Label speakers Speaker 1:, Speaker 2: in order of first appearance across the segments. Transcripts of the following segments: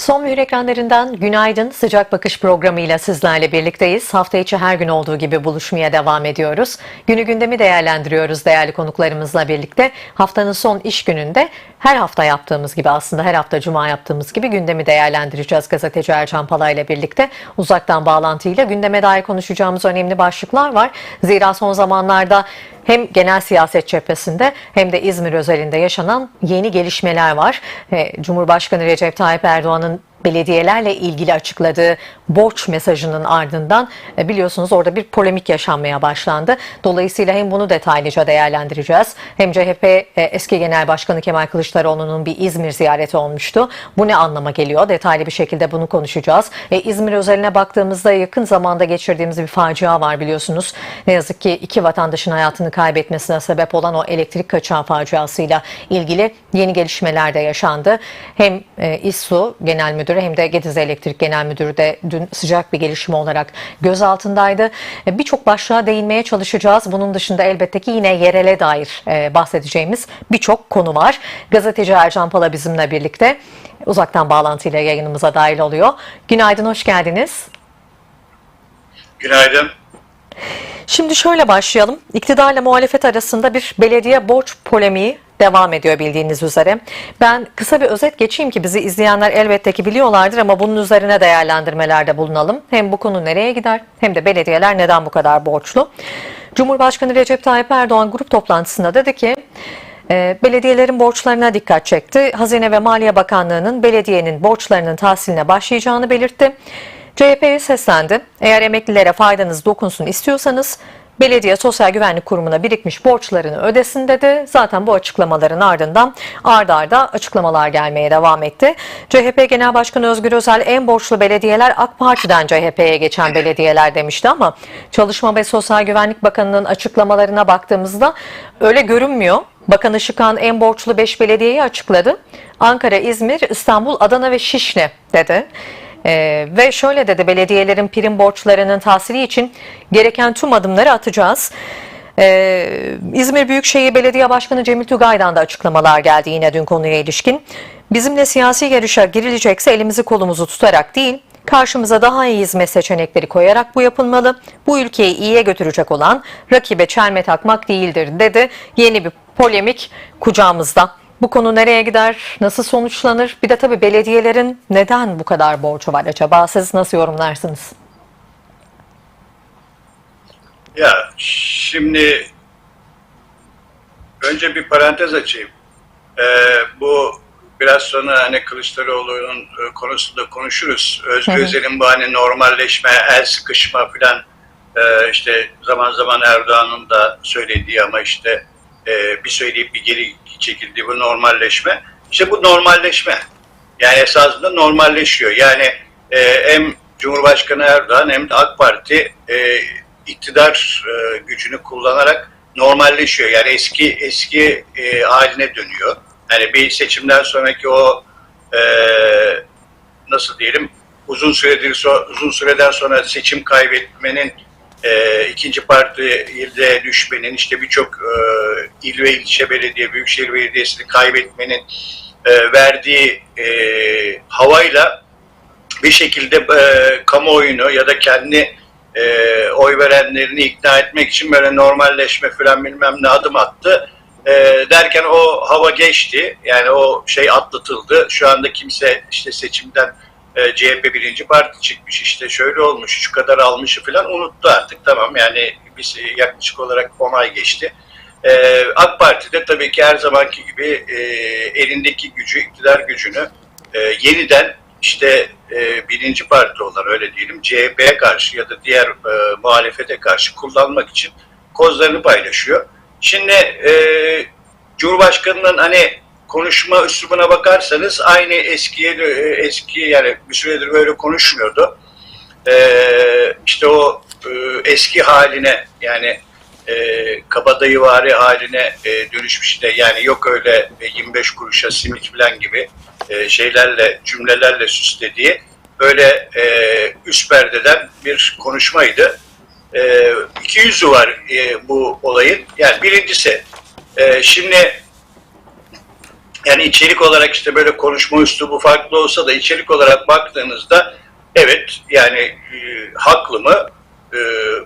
Speaker 1: Son ekranlarından Günaydın Sıcak Bakış programıyla sizlerle birlikteyiz. Hafta içi her gün olduğu gibi buluşmaya devam ediyoruz. Günü gündemi değerlendiriyoruz değerli konuklarımızla birlikte. Haftanın son iş gününde her hafta yaptığımız gibi aslında her hafta cuma yaptığımız gibi gündemi değerlendireceğiz gazeteci Ercan Pala ile birlikte. Uzaktan bağlantıyla gündeme dair konuşacağımız önemli başlıklar var. Zira son zamanlarda hem genel siyaset cephesinde hem de İzmir özelinde yaşanan yeni gelişmeler var. E, Cumhurbaşkanı Recep Tayyip Erdoğan'ın belediyelerle ilgili açıkladığı borç mesajının ardından e, biliyorsunuz orada bir polemik yaşanmaya başlandı. Dolayısıyla hem bunu detaylıca değerlendireceğiz hem CHP e, eski Genel Başkanı Kemal Kılıçdaroğlu'nun bir İzmir ziyareti olmuştu. Bu ne anlama geliyor? Detaylı bir şekilde bunu konuşacağız. E, İzmir özeline baktığımızda yakın zamanda geçirdiğimiz bir facia var biliyorsunuz. Ne yazık ki iki vatandaşın hayatını kaybetmesine sebep olan o elektrik kaçağı faciasıyla ilgili yeni gelişmeler de yaşandı. Hem e, İSSU Genel Müdürü hem de Gediz Elektrik Genel Müdürü de dün sıcak bir gelişme olarak gözaltındaydı. E, Birçok başlığa değinmeye çalışacağız. Bunun dışında elbette ki yine yerele dair e, bahsedeceğimiz birçok konu var. Gazeteci Ercan Pala bizimle birlikte uzaktan bağlantıyla yayınımıza dahil oluyor. Günaydın, hoş geldiniz.
Speaker 2: Günaydın.
Speaker 1: Şimdi şöyle başlayalım. İktidarla muhalefet arasında bir belediye borç polemiği devam ediyor bildiğiniz üzere. Ben kısa bir özet geçeyim ki bizi izleyenler elbette ki biliyorlardır ama bunun üzerine değerlendirmelerde bulunalım. Hem bu konu nereye gider hem de belediyeler neden bu kadar borçlu. Cumhurbaşkanı Recep Tayyip Erdoğan grup toplantısında dedi ki e, belediyelerin borçlarına dikkat çekti. Hazine ve Maliye Bakanlığı'nın belediyenin borçlarının tahsiline başlayacağını belirtti. CHP'ye seslendi. Eğer emeklilere faydanız dokunsun istiyorsanız belediye sosyal güvenlik kurumuna birikmiş borçlarını ödesin dedi. Zaten bu açıklamaların ardından ard arda açıklamalar gelmeye devam etti. CHP Genel Başkanı Özgür Özel en borçlu belediyeler AK Parti'den CHP'ye geçen belediyeler demişti ama Çalışma ve Sosyal Güvenlik Bakanı'nın açıklamalarına baktığımızda öyle görünmüyor. Bakan Işıkhan en borçlu 5 belediyeyi açıkladı. Ankara, İzmir, İstanbul, Adana ve Şişli dedi. Ee, ve şöyle dedi belediyelerin prim borçlarının tahsili için gereken tüm adımları atacağız. Ee, İzmir Büyükşehir Belediye Başkanı Cemil Tugay'dan da açıklamalar geldi yine dün konuya ilişkin. Bizimle siyasi yarışa girilecekse elimizi kolumuzu tutarak değil, karşımıza daha iyi hizmet seçenekleri koyarak bu yapılmalı. Bu ülkeyi iyiye götürecek olan rakibe çelme takmak değildir dedi. Yeni bir polemik kucağımızda. Bu konu nereye gider, nasıl sonuçlanır? Bir de tabii belediyelerin neden bu kadar borcu var acaba? Siz nasıl yorumlarsınız?
Speaker 2: Ya şimdi önce bir parantez açayım. Ee, bu biraz sonra hani Kılıçdaroğlu'nun e, konusunda konuşuruz. Özgür. Özel'in bu hani normalleşme, el sıkışma filan e, işte zaman zaman Erdoğan'ın da söylediği ama işte e, bir söyleyip bir geri çekildiği bu normalleşme. İşte bu normalleşme. Yani esasında normalleşiyor. Yani e, hem Cumhurbaşkanı Erdoğan hem de AK Parti e, iktidar e, gücünü kullanarak normalleşiyor. Yani eski eski e, haline dönüyor. Yani bir seçimden sonraki o e, nasıl diyelim uzun süredir uzun süreden sonra seçim kaybetmenin e, ikinci partide düşmenin işte birçok e, il ve ilçe belediye büyükşehir belediyesini kaybetmenin e, verdiği e, havayla bir şekilde e, kamuoyunu ya da kendi e, oy verenlerini ikna etmek için böyle normalleşme falan bilmem ne adım attı. E, derken o hava geçti. Yani o şey atlatıldı. Şu anda kimse işte seçimden e, CHP birinci parti çıkmış işte şöyle olmuş şu kadar almışı falan unuttu artık. Tamam yani biz yaklaşık olarak 10 ay geçti. E, AK Parti de tabii ki her zamanki gibi e, elindeki gücü, iktidar gücünü e, yeniden işte e, birinci parti olan öyle diyelim CHP'ye karşı ya da diğer e, muhalefete karşı kullanmak için kozlarını paylaşıyor. Şimdi e, Cumhurbaşkanı'nın hani konuşma üslubuna bakarsanız aynı eskiye e, eski yani bir süredir böyle konuşmuyordu. E, işte o e, eski haline yani e, kabadayıvari haline e, dönüşmüş de yani yok öyle e, 25 kuruşa simit falan gibi e, şeylerle cümlelerle süslediği böyle e, üst perdeden bir konuşmaydı. E, iki yüzü var e, bu olayın. Yani birincisi e, şimdi yani içerik olarak işte böyle konuşma üslubu farklı olsa da içerik olarak baktığınızda evet yani e, haklı mı E,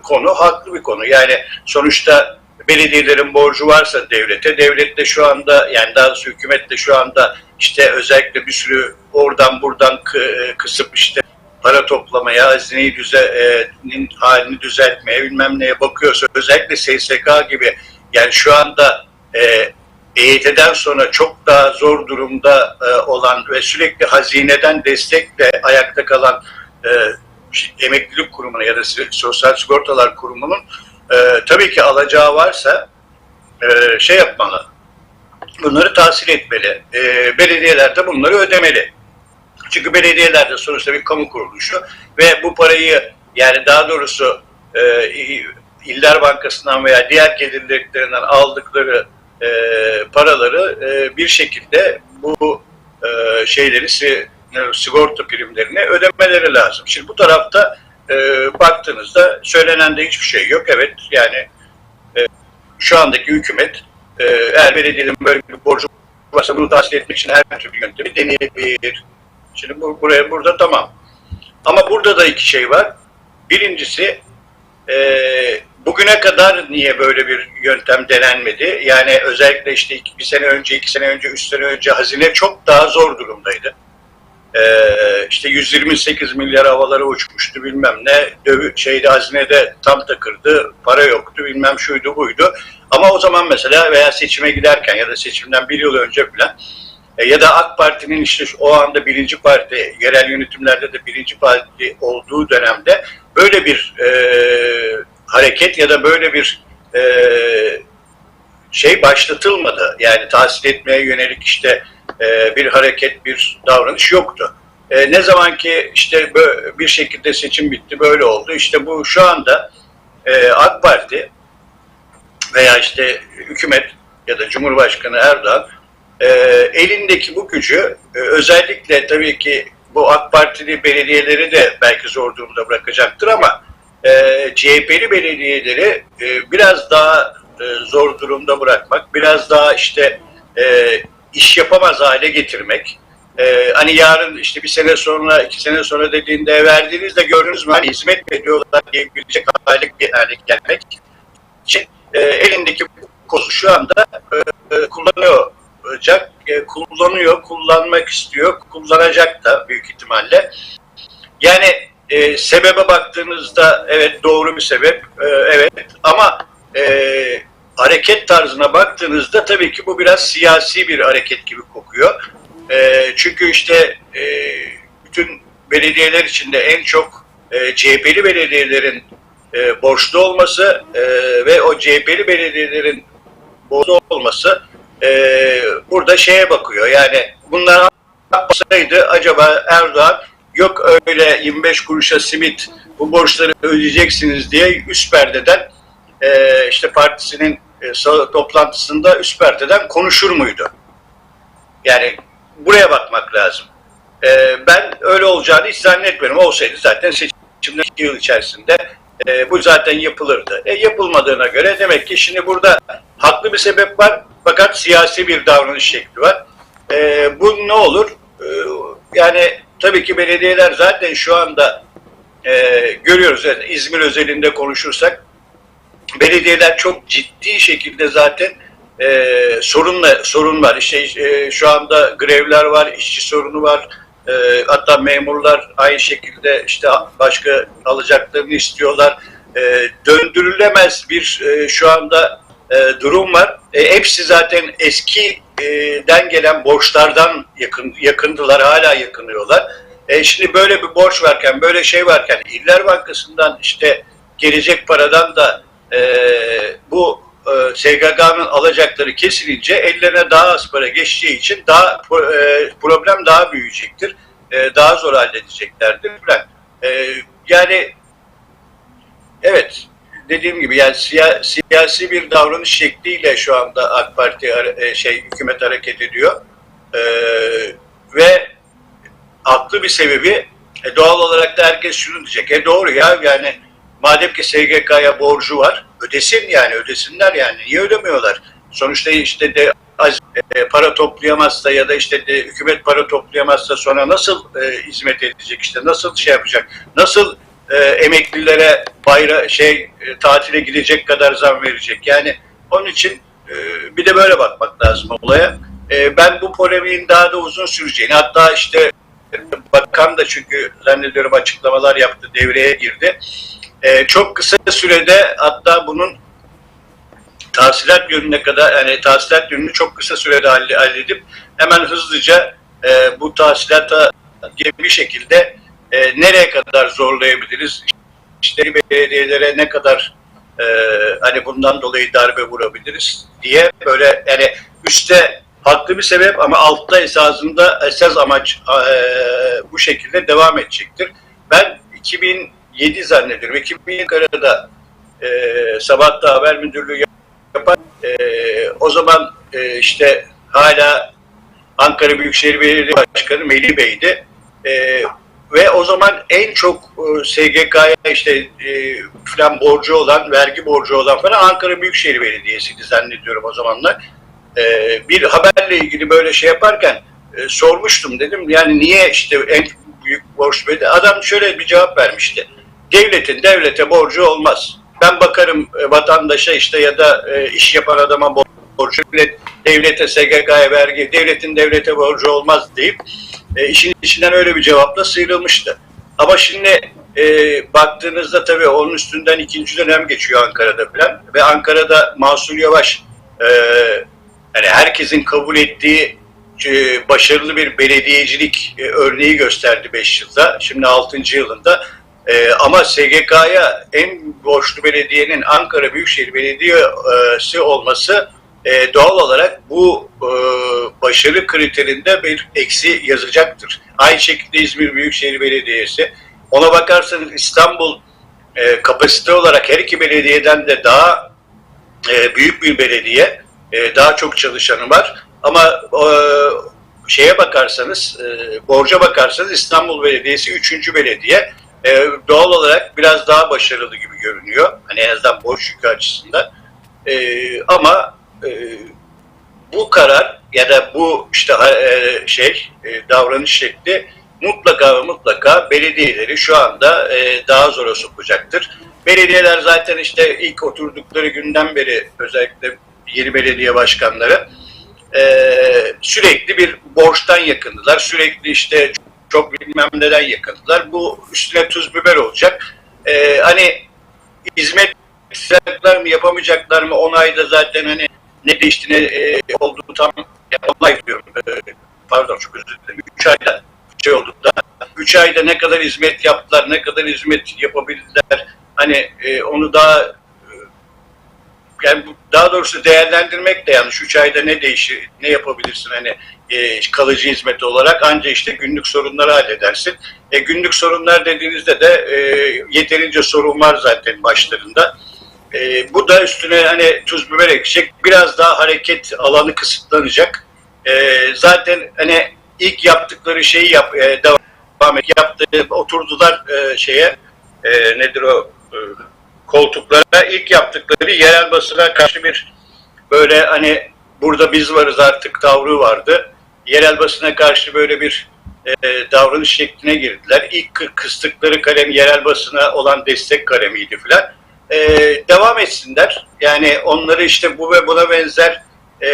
Speaker 2: konu haklı bir konu. Yani sonuçta belediyelerin borcu varsa devlete, devlet de şu anda yani daha doğrusu hükümet de şu anda işte özellikle bir sürü oradan buradan e, kısıp işte para toplamaya, hazineyi düzenin halini düzeltmeye bilmem neye bakıyorsa özellikle SSK gibi yani şu anda e, EYT'den sonra çok daha zor durumda e, olan ve sürekli hazineden destekle ayakta kalan e, emeklilik kurumuna ya da sosyal sigortalar kurumunun e, tabii ki alacağı varsa e, şey yapmalı. Bunları tahsil etmeli. E, belediyeler de bunları ödemeli. Çünkü belediyeler de sonuçta bir kamu kuruluşu ve bu parayı yani daha doğrusu e, İller Bankası'ndan veya diğer gelirlerinden aldıkları e, paraları e, bir şekilde bu e, şeyleri e, sigorta primlerini ödemeleri lazım. Şimdi bu tarafta e, baktığınızda söylenen de hiçbir şey yok. Evet yani e, şu andaki hükümet e, eğer belediyenin böyle bir borcu varsa bunu tahsil etmek için her türlü yöntemi deneyebilir. Şimdi bu, buraya burada tamam. Ama burada da iki şey var. Birincisi e, bugüne kadar niye böyle bir yöntem denenmedi? Yani özellikle işte iki, bir sene önce, iki sene önce, üç sene önce hazine çok daha zor durumdaydı. E, işte 128 milyar havalara uçmuştu bilmem ne. Dövü, şeyde hazinede tam takırdı, para yoktu bilmem şuydu buydu. Ama o zaman mesela veya seçime giderken ya da seçimden bir yıl önce falan e, ya da AK Parti'nin işte o anda birinci parti, yerel yönetimlerde de birinci parti olduğu dönemde böyle bir e, hareket ya da böyle bir e, şey başlatılmadı. Yani tahsil etmeye yönelik işte e, bir hareket, bir davranış yoktu. E, ne zaman ki işte bir şekilde seçim bitti, böyle oldu. İşte bu şu anda e, AK Parti veya işte hükümet ya da Cumhurbaşkanı Erdoğan e, elindeki bu gücü e, özellikle tabii ki bu AK Partili belediyeleri de belki zor durumda bırakacaktır ama e, CHP'li belediyeleri e, biraz daha e, zor durumda bırakmak, biraz daha işte e, iş yapamaz hale getirmek. E, hani yarın işte bir sene sonra, iki sene sonra dediğinde verdiğinizde gördünüz mü hani hizmet mi ediyorlar diyebilecek hale, hale gelmek için e, elindeki kozu şu anda e, e, kullanacak, e, kullanıyor, kullanmak istiyor, kullanacak da büyük ihtimalle. Yani e, sebebe baktığınızda evet doğru bir sebep, e, evet ama e, hareket tarzına baktığınızda tabii ki bu biraz siyasi bir hareket gibi kokuyor. E, çünkü işte e, bütün belediyeler içinde en çok e, CHP'li belediyelerin e, borçlu olması e, ve o CHP'li belediyelerin borçlu olması e, burada şeye bakıyor. Yani bunlar yapmasaydı acaba Erdoğan yok öyle 25 kuruşa simit bu borçları ödeyeceksiniz diye üst perdeden e, işte partisinin e, toplantısında üst perdeden konuşur muydu? Yani buraya bakmak lazım. E, ben öyle olacağını hiç zannetmiyorum. Olsaydı zaten seçimden iki yıl içerisinde e, bu zaten yapılırdı. E, yapılmadığına göre demek ki şimdi burada haklı bir sebep var fakat siyasi bir davranış şekli var. E, bu ne olur? E, yani tabii ki belediyeler zaten şu anda e, görüyoruz. Yani İzmir özelinde konuşursak belediyeler çok ciddi şekilde zaten e, sorunla sorun var. İşte e, şu anda grevler var, işçi sorunu var. E, hatta memurlar aynı şekilde işte başka alacaklarını istiyorlar. E, döndürülemez bir e, şu anda e, durum var. E, hepsi zaten eskiden gelen borçlardan yakın yakındılar, hala yakınıyorlar. E, şimdi böyle bir borç varken, böyle şey varken, İller Bankası'ndan işte gelecek paradan da e, bu e, SGK'nın alacakları kesilince ellerine daha az para geçeceği için daha e, problem daha büyüyecektir. E, daha zor halledeceklerdir. E, yani evet dediğim gibi yani siya- siyasi bir davranış şekliyle şu anda AK Parti e, şey hükümet hareket ediyor. E, ve haklı bir sebebi e, doğal olarak da herkes şunu diyecek. E doğru ya yani madem ki SGK'ya borcu var ödesin yani ödesinler yani. Niye ödemiyorlar? Sonuçta işte de az- e, para toplayamazsa ya da işte de, hükümet para toplayamazsa sonra nasıl e, hizmet edecek işte nasıl şey yapacak nasıl e, emeklilere bayra şey e, tatile gidecek kadar zam verecek yani onun için e, bir de böyle bakmak lazım olaya. E, ben bu polemiğin daha da uzun süreceğini hatta işte bakan da çünkü zannediyorum açıklamalar yaptı devreye girdi. E, çok kısa sürede hatta bunun tahsilat yönüne kadar yani tahsilat yönünü çok kısa sürede halle- halledip hemen hızlıca e, bu tahsilata bir şekilde e, nereye kadar zorlayabiliriz? İşte belediyelere ne kadar e, hani bundan dolayı darbe vurabiliriz diye böyle yani üstte haklı bir sebep ama altta esasında esas amaç e, bu şekilde devam edecektir. Ben 2007 zannediyorum. 2007 Ankara'da e, Sabah'ta haber müdürlüğü yapan e, o zaman e, işte hala Ankara Büyükşehir Belediye Başkanı Melih Bey'di. E, ve o zaman en çok e, SGK'ya işte e, falan borcu olan, vergi borcu olan falan Ankara Büyükşehir Belediyesi'ydi zannediyorum o zamanlar. E, bir haberle ilgili böyle şey yaparken e, sormuştum dedim yani niye işte en büyük borç böyle adam şöyle bir cevap vermişti. Devletin devlete borcu olmaz. Ben bakarım vatandaşa işte ya da iş yapan adama bo- borcu devlet, devlete SGK'ya vergi devletin devlete borcu olmaz deyip e, işin içinden öyle bir cevapla sıyrılmıştı. Ama şimdi e, baktığınızda tabii onun üstünden ikinci dönem geçiyor Ankara'da falan ve Ankara'da Mansur Yavaş e, hani herkesin kabul ettiği e, başarılı bir belediyecilik e, örneği gösterdi 5 yılda. Şimdi 6. yılında. E, ama SGK'ya en borçlu belediyenin Ankara Büyükşehir Belediyesi olması e, doğal olarak bu e, başarı kriterinde bir eksi yazacaktır. Aynı şekilde İzmir Büyükşehir Belediyesi. Ona bakarsanız İstanbul e, kapasite olarak her iki belediyeden de daha e, büyük bir belediye, e, daha çok çalışanı var. Ama e, şeye bakarsanız, e, borca bakarsanız İstanbul Belediyesi üçüncü belediye. E, doğal olarak biraz daha başarılı gibi görünüyor. Hani en azından borç yükü açısından. E, ama e, bu karar ya da bu işte e, şey e, davranış şekli mutlaka ve mutlaka belediyeleri şu anda daha zora sokacaktır. Belediyeler zaten işte ilk oturdukları günden beri özellikle yeni belediye başkanları sürekli bir borçtan yakındılar. Sürekli işte çok bilmem neden yakındılar. Bu üstüne tuz biber olacak. Hani hizmet yapacaklar mı yapamayacaklar mı on ayda zaten hani ne değişti ne e, olduğu tam ya, on ay diyorum. E, pardon çok özür dilerim. Üç ayda şey oldu da üç ayda ne kadar hizmet yaptılar, ne kadar hizmet yapabildiler. Hani e, onu daha e, yani daha doğrusu değerlendirmek de yanlış. Üç ayda ne değişir, ne yapabilirsin hani e, kalıcı hizmet olarak anca işte günlük sorunları halledersin. E, günlük sorunlar dediğinizde de e, yeterince sorun var zaten başlarında. E, bu da üstüne hani tuz biber ekecek. Biraz daha hareket alanı kısıtlanacak. E, zaten hani ilk yaptıkları şeyi yap, e, devam et, yaptı, oturdular e, şeye e, nedir o e, koltuklara ilk yaptıkları yerel basına karşı bir böyle hani burada biz varız artık tavrı vardı. Yerel basına karşı böyle bir e, davranış şekline girdiler. İlk kı- kıstıkları kalem yerel basına olan destek kalemiydi filan. E, devam etsinler. Yani onları işte bu ve buna benzer e,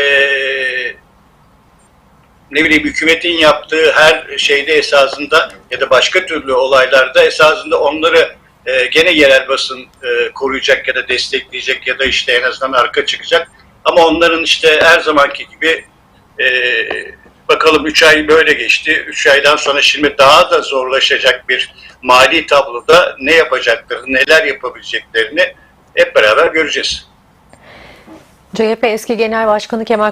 Speaker 2: ne bileyim hükümetin yaptığı her şeyde esasında ya da başka türlü olaylarda esasında onları e, gene yerel basın e, koruyacak ya da destekleyecek ya da işte en azından arka çıkacak. Ama onların işte her zamanki gibi e, bakalım 3 ay böyle geçti. 3 aydan sonra şimdi daha da zorlaşacak bir mali tabloda ne yapacaklarını, neler yapabileceklerini hep beraber göreceğiz.
Speaker 1: CHP eski Genel Başkanı Kemal